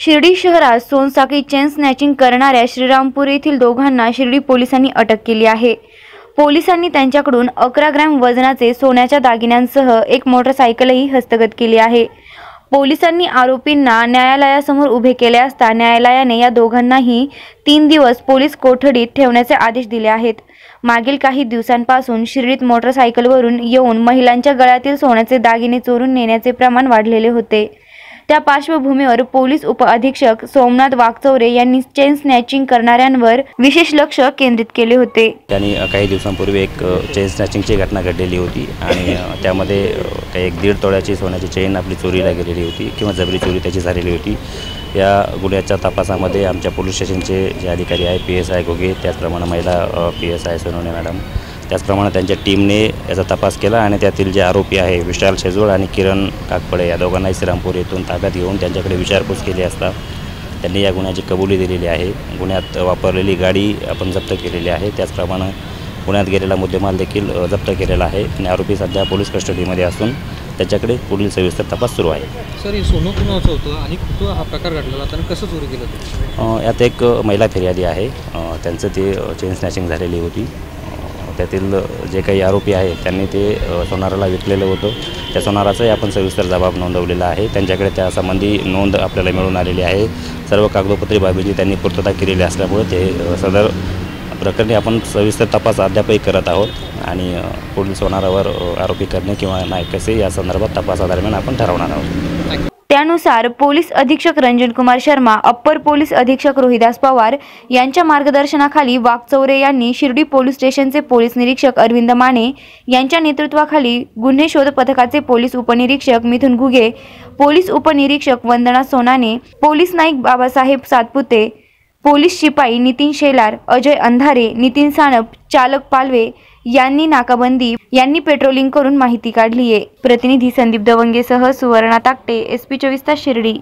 शिर्डी शहरात सोनसाखळी chain snatching करणाऱ्या श्रीरामपूर येथील दोघांना शिर्डी पोलिसांनी अटक केली आहे. पोलिसांनी त्यांच्याकडून अकरा ग्रॅम वजनाचे सोन्याच्या दागिन्यांसह एक मोटरसायकलही हस्तगत केली आहे. पोलिसांनी आरोपींना न्यायालयासमोर उभे केले असता न्यायालयाने या दोघांनाही तीन दिवस पोलीस कोठडीत ठेवण्याचे आदेश दिले आहेत. मागील काही दिवसांपासून शिर्डीत मोटरसायकलवरून येऊन महिलांच्या गळ्यातील सोन्याचे दागिने चोरून नेण्याचे प्रमाण वाढलेले होते. त्या पार्श्वभूमीवर पोलीस उपअधीक्षक सोमनाथ वाघचौरे यांनी चेन स्नॅचिंग करणाऱ्यांवर विशेष लक्ष केंद्रित केले होते. त्यांनी काही दिवसांपूर्वी एक चेन स्नॅचिंगची घटना घडलेली होती आणि त्यामध्ये काही एक दीड तोळ्याची सोन्याची चेन आपली चोरीला गेलेली होती किंवा जबरी चोरी त्याची झालेली होती. या गुन्ह्याच्या तपासामध्ये आमच्या पोलीस स्टेशनचे जे अधिकारी आहे पी एस आय घोगे त्याचप्रमाणे महिला P S I Sonawane madam त्याचप्रमाणे त्यांच्या टीमने याचा तपास केला आणि त्यातील जे आरोपी आहे विशाल शेजवळ आणि किरण काकपडे या दोघांनाही श्रीरामपूर येथून ताब्यात घेऊन त्यांच्याकडे विचारपूस केली असता त्यांनी या गुन्ह्याची कबुली दिलेली आहे. गुन्ह्यात वापरलेली गाडी आपण जप्त केलेली आहे. त्याचप्रमाणे पुण्यात गेलेला मुद्देमाल देखील जप्त केलेला आहे आणि आरोपी सध्या पोलीस कस्टडीमध्ये असून त्याच्याकडे पुढील सविस्तर तपास सुरू आहे. सर हे सोनं कुणाचं होतं आणि कुठं हा प्रकार घडलेला होता आणि कसं चोरी केलं? यात एक महिला फिर्यादी आहे. त्यांचं ते चेन स्नॅचिंग झालेली होती. त्यातील जे काही आरोपी आहे त्यांनी ते सोनाराला विकलेलं होतं. त्या सोनाराचाही आपण सविस्तर जबाब नोंदवलेला आहे. त्यांच्याकडे त्या संबंधी नोंद आपल्याला मिळून आलेली आहे. सर्व कागदोपत्री बाबींची त्यांनी पूर्तता केलेली असल्यामुळे ते सदर प्रकरणी आपण सविस्तर तपास अद्यापही करत आहोत आणि पुढील सोनारावर आरोपी करणे किंवा नाही कसे या संदर्भात तपासादरम्यान आपण ठरवणार आहोत. त्यानुसार पोलीस अधीक्षक रंजन कुमार शर्मा अप्पर पोलीस अधीक्षक रोहिदास पवार यांच्या मार्गदर्शनाखाली वाघचौरे यांनी शिर्डी पोलीस स्टेशनचे पोलीस निरीक्षक अरविंद माने यांच्या नेतृत्वाखाली गुन्हे शोध पथकाचे पोलीस उपनिरीक्षक मिथुन घुगे पोलीस उपनिरीक्षक वंदना सोनाने पोलीस नाईक बाबासाहेब सातपुते पोलीस शिपाई नितीन शेलार अजय अंधारे नितीन सानप चालक पालवे यांनी नाकाबंदी. यांनी पेट्रोलिंग करून माहिती काढलीये. प्रतिनिधी संदीप दवंगेसह सुवर्णा ताकटे एस पी चोवीस तास शिर्डी.